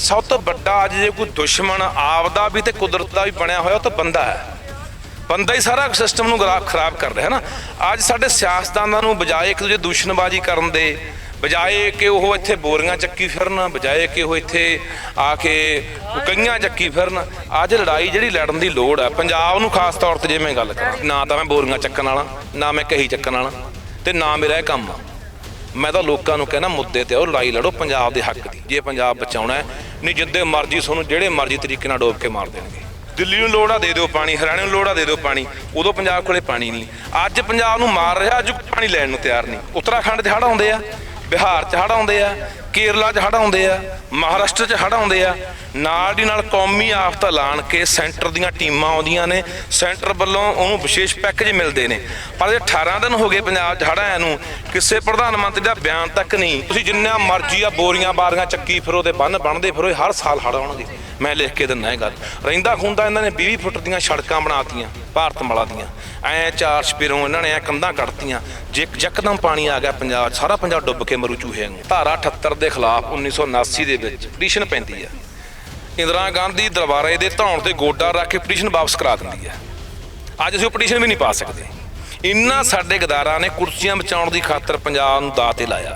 ਸਭ ਤੋਂ ਵੱਡਾ ਅੱਜ ਜੇ ਕੋਈ ਦੁਸ਼ਮਣ ਆਪਦਾ ਵੀ ਤੇ ਕੁਦਰਤ ਦਾ ਵੀ ਬਣਿਆ ਹੋਇਆ ਉਹ ਤਾਂ ਬੰਦਾ ਹੈ। ਬੰਦਾ ਹੀ ਸਾਰਾ ਸਿਸਟਮ ਨੂੰ ਗਰਾ- ਖਰਾਬ ਕਰ ਰਿਹਾ ਹੈ ਨਾ। ਅੱਜ ਸਾਡੇ ਸਿਆਸਤਦਾਨਾਂ ਨੂੰ ਬਜਾਏ ਇੱਕ ਦੂਜੇ ਦੂਸ਼ਣਬਾਜ਼ੀ ਕਰਨ ਦੇ, ਬਜਾਏ ਕਿ ਉਹ ਇੱਥੇ ਬੋਰੀਆਂ ਚੱਕੀ ਫਿਰਨ, ਬਜਾਏ ਕਿ ਉਹ ਇੱਥੇ ਆ ਕੇ ਕਈਆਂ ਚੱਕੀ ਫਿਰਨ, ਅੱਜ ਲੜਾਈ ਜਿਹੜੀ ਲੜਨ ਦੀ ਲੋੜ ਹੈ। ਪੰਜਾਬ ਨੂੰ ਖਾਸ ਤੌਰ ਤੇ ਜੇ ਮੈਂ ਗੱਲ ਕਰਾਂ, ਨਾ ਤਾਂ ਮੈਂ ਬੋਰੀਆਂ ਚੱਕਣ ਵਾਲਾ, ਨਾ ਮੈਂ ਕਹੀ ਚੱਕਣ ਵਾਲਾ ਤੇ ਨਾ ਮੇਰਾ ਇਹ ਕੰਮ ਮੈਂ ਤਾਂ ਲੋਕਾਂ ਨੂੰ ਕਹਿਣਾ ਮੁੱਦੇ ਤੇ ਉਹ ਲੜਾਈ ਲੜੋ ਪੰਜਾਬ ਦੇ ਹੱਕ ਦੀ। ਜੇ ਪੰਜਾਬ ਬਚਾਉਣਾ ਹੈ ਨਹੀਂ, ਜਿੱਦੇ ਮਰਜ਼ੀ ਤੁਹਾਨੂੰ ਜਿਹੜੇ ਮਰਜ਼ੀ ਤਰੀਕੇ ਨਾਲ ਡੋਬ ਕੇ ਮਾਰ ਦੇਣਗੇ। ਦਿੱਲੀ ਨੂੰ ਲੋੜ ਦੇ ਦਿਓ ਪਾਣੀ, ਹਰਿਆਣੇ ਨੂੰ ਲੋੜਾ ਦੇ ਦਿਓ ਪਾਣੀ। ਉਦੋਂ ਪੰਜਾਬ ਕੋਲੇ ਪਾਣੀ ਨਹੀਂ। ਅੱਜ ਪੰਜਾਬ ਨੂੰ ਮਾਰ ਰਿਹਾ, ਅੱਜ ਪਾਣੀ ਲੈਣ ਨੂੰ ਤਿਆਰ ਨਹੀਂ। ਉੱਤਰਾਖੰਡ 'ਚ ਹੜ੍ਹ ਆਉਂਦੇ ਆ। ਬਿਹਾਰ 'ਚ ਹੜ੍ਹ ਆਉਂਦੇ ਆ, ਕੇਰਲਾ 'ਚ ਹੜ੍ਹ ਆਉਂਦੇ ਆ, ਮਹਾਰਾਸ਼ਟਰ 'ਚ ਹੜ੍ਹ ਆਉਂਦੇ ਆ, ਨਾਲ ਦੀ ਨਾਲ ਕੌਮੀ ਆਫਤ ਐਲਾਨ ਕੇ ਸੈਂਟਰ ਦੀਆਂ ਟੀਮਾਂ ਆਉਂਦੀਆਂ ਨੇ, ਸੈਂਟਰ ਵੱਲੋਂ ਉਹਨੂੰ ਵਿਸ਼ੇਸ਼ ਪੈਕੇਜ ਮਿਲਦੇ ਨੇ। ਪਰ ਇਹ 18 ਦਿਨ ਹੋ ਗਏ ਪੰਜਾਬ 'ਚ ਹੜ੍ਹ ਆਇਆ ਨੂੰ, ਕਿਸੇ ਪ੍ਰਧਾਨ ਮੰਤਰੀ ਦਾ ਬਿਆਨ ਤੱਕ ਨਹੀਂ। ਤੁਸੀਂ ਜਿੰਨਾ ਮਰਜ਼ੀ ਆ ਬੋਰੀਆਂ ਬਾਰੀਆਂ ਚੱਕੀ ਫਿਰੋ ਤੇ ਬੰਨ ਬਣਦੇ ਫਿਰੋ, ਇਹ ਹਰ ਸਾਲ ਹੜ੍ਹ ਆਉਣਗੇ। ਮੈਂ ਲਿਖ ਕੇ ਦਿੰਦਾ ਇਹ ਗੱਲ। ਰਹਿੰਦਾ ਖੁੰਦਾ ਇਹਨਾਂ ਨੇ 20 ਫੁੱਟ ਦੀਆਂ ਸੜਕਾਂ ਬਣਾਤੀਆਂ। ਭਾਰਤ ਮਾਲਾ ਦੀਆਂ। ਐ ਚਾਰ ਛਪੇਰੋਂ ਇਹਨਾਂ ਨੇ ਐ ਕੰਧਾਂ ਕੱਢਤੀਆਂ। ਜੇ ਯਕਦਮ ਪਾਣੀ ਆ ਗਿਆ ਪੰਜਾਬ 'ਚ, ਸਾਰਾ ਪੰਜਾਬ ਡੁੱਬ ਕੇ ਮਰੂ ਚੂਹੇ ਨੂੰ ਧਾਰਾ 78 ਦੇ ਖਿਲਾਫ 1979 ਦੇ ਵਿੱਚ ਪਟੀਸ਼ਨ ਪੈਂਦੀ ਆ। ਇੰਦਰਾ ਗਾਂਧੀ ਦਰਬਾਰੇ ਦੇ ਧੌਣ ਤੇ ਗੋਡਾ ਰੱਖ ਕੇ ਪਟੀਸ਼ਨ ਵਾਪਸ ਕਰਾ ਦਿੰਦੀ ਆ। ਅੱਜ ਅਸੀਂ ਉਹ ਪਟੀਸ਼ਨ ਵੀ ਨਹੀਂ ਪਾ ਸਕਦੇ। ਇੰਨਾ ਸਾਡੇ ਗਦਾਰਾਂ ਨੇ ਕੁਰਸੀਆਂ ਬਚਾਉਣ ਦੀ ਖਾਤਰ ਪੰਜਾਬ ਨੂੰ ਦਾਅ ਤੇ ਲਾਇਆ।